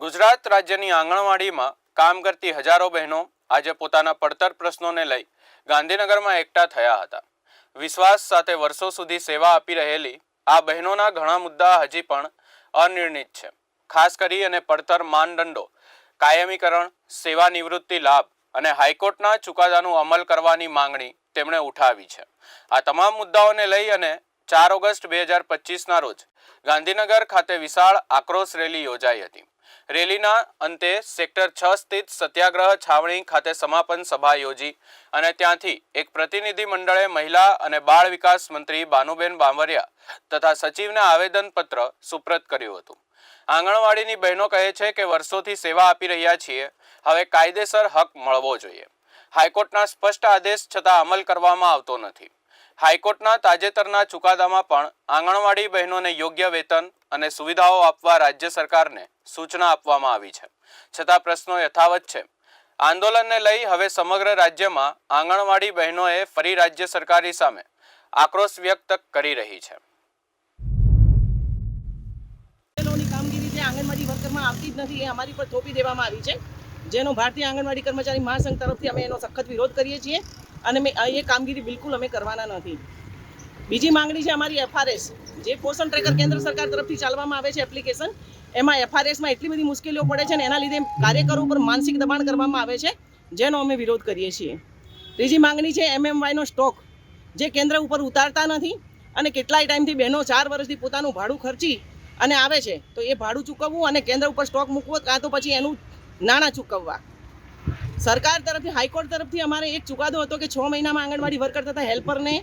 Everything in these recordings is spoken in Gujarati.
ગુજરાત રાજ્યની આંગણવાડીમાં કામ કરતી હજારો બહેનો આજે પોતાના પડતર પ્રશ્નોને લઈ ગાંધીનગરમાં એકઠા થયા હતા. વિશ્વાસ સાથે વર્ષો સુધી સેવા આપી રહેલી આ બહેનોના ઘણા મુદ્દા હજી પણ અનિર્ણિત છે. ખાસ કરી અને પડતર માનદંડો, કાયમીકરણ, સેવા નિવૃત્તિ લાભ અને હાઈકોર્ટના ચુકાદાનું અમલ કરવાની માંગણી તેમણે ઉઠાવી છે. આ તમામ મુદ્દાઓને લઈ અને ચાર ઓગસ્ટ બે હજાર પચીસના રોજ ગાંધીનગર ખાતે વિશાળ આક્રોશ રેલી યોજાઈ હતી. રેલીના અંતે સેક્ટર છ સ્થિત સત્યાગ્રહ છાવણી ખાતે સમાપન સભા યોજી અને ત્યાંથી એક પ્રતિનિધિ મંડળે મહિલા અને બાળ વિકાસ મંત્રી બાનુબેન બાંભરિયા તથા સચિવને આવેદનપત્ર સુપ્રત કર્યું હતું. આંગણવાડીની બહેનો કહે છે કે વર્ષોથી સેવા આપી રહ્યા છીએ. હવે કાયદેસર હક મળવો જોઈએ. હાઈકોર્ટના સ્પષ્ટ આદેશ છતાં અમલ કરવામાં આવતો નથી. હાઈકોર્ટના તાજેતરના ચુકાદામાં પણ આંગણવાડી બહેનોને યોગ્ય વેતન અને સુવિધાઓ આપવા રાજ્ય સરકારને સૂચના આપવામાં આવી છે. છતાં પ્રશ્નો યથાવત છે. આંદોલનને લઈ હવે સમગ્ર રાજ્યમાં આંગણવાડી બહેનોએ ફરી રાજ્ય સરકારી સામે આક્રોશ વ્યક્ત કરી રહી છે. આંગણવાડી વર્કરમાં આવતી જ નથી એ અમારી પર થોપી દેવામાં આવી છે. જેનો ભારતીય આંગણવાડી કર્મચારી મહાસંઘ તરફથી અમે એનો સખત વિરોધ કરીએ છીએ. અને એ કામગીરી બિલકુલ અમે કરવાના નથી. બીજી માંગણી છે અમારી એફઆરએસ જે પોષણ ટ્રેકર કેન્દ્ર સરકાર તરફથી ચાલવામાં આવે છે એપ્લિકેશન એમાં એફઆરએસમાં એટલી બધી મુશ્કેલીઓ પડે છે ને એના લીધે કાર્યકરો ઉપર માનસિક દબાણ કરવામાં આવે છે, જેનો અમે વિરોધ કરીએ છીએ. ત્રીજી માંગણી છે એમએમવાયનો સ્ટોક જે કેન્દ્ર ઉપર ઉતારતા નથી અને કેટલાય ટાઈમથી બહેનો ચાર વર્ષથી પોતાનું ભાડું ખર્ચી અને આવે છે, તો એ ભાડું ચૂકવવું અને કેન્દ્ર ઉપર સ્ટોક મૂકવો કાં તો પછી એનું નાણાં ચૂકવવા. સરકાર તરફથી, હાઈકોર્ટ તરફથી અમારે એક ચુકાદો હતો કે છ મહિનામાં આંગણવાડી વર્કર તથા હેલ્પરને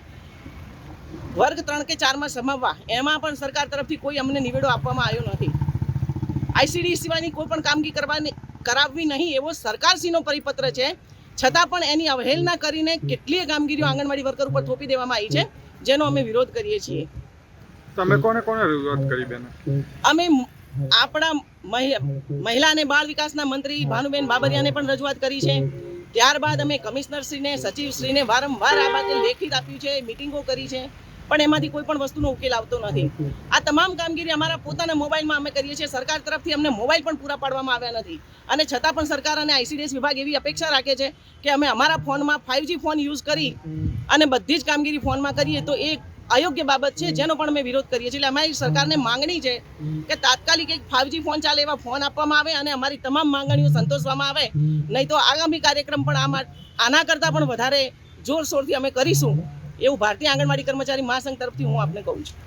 વર્ગ ત્રણ કે ચારમાં સમાવવા એમાં પણ સરકાર તરફથી કોઈ અમને નિવેડો આપવામાં આવ્યો નથી. આઈસીડી સિવાયની કોઈ પણ કામગીરી કરવાની કરાવવી નહીં એવો સરકારશ્રીનો પરિપત્ર છે. છતાં પણ એની અવહેલના કરીને કેટલીય કામગીરીઓ આંગણવાડી વર્કર ઉપર થોપી દેવામાં આવી છે જેનો અમે વિરોધ કરીએ છીએ. તમે કોને કોને રજૂઆત કરી બેન? અમે આપણા મહિલા અને બાળ વિકાસના મંત્રી ભાનુબેન બાબરિયાને પણ રજૂઆત કરી છે. ત્યારબાદ અમે કમિશનરશ્રીને સચિવશ્રીને વારંવાર આ બાબતે લેખિત આપ્યું છે મિટિંગો કરી છે. પણ એમાંથી કોઈ પણ વસ્તુનો ઉકેલ આવતો નથી. આ તમામ કામગીરી અમારા પોતાના મોબાઈલમાં અમે કરીએ છીએ. સરકાર તરફથી અમને મોબાઈલ પણ પૂરા પાડવામાં આવ્યા નથી. અને છતાં પણ સરકાર અને આઈસીડીએસ વિભાગ એવી અપેક્ષા રાખે છે કે અમે અમારા ફોનમાં ફાઇવજી ફોન યુઝ કરી અને બધી જ કામગીરી ફોનમાં કરીએ તો એ અયોગ્ય બાબત છે જેનો પણ અમે વિરોધ કરીએ છીએ. એટલે અમારી સરકારને માંગણી છે કે તાત્કાલિક એક ફાઇવજી ફોન ચાલે એવા ફોન આપવામાં આવે અને અમારી તમામ માંગણીઓ સંતોષવામાં આવે. નહીં તો આગામી કાર્યક્રમ પણ આમાં આના કરતાં પણ વધારે જોરશોરથી અમે કરીશું. એવું ભારતીય આંગણવાડી કર્મચારી મહાસંઘ તરફથી હું આપને કહું છું.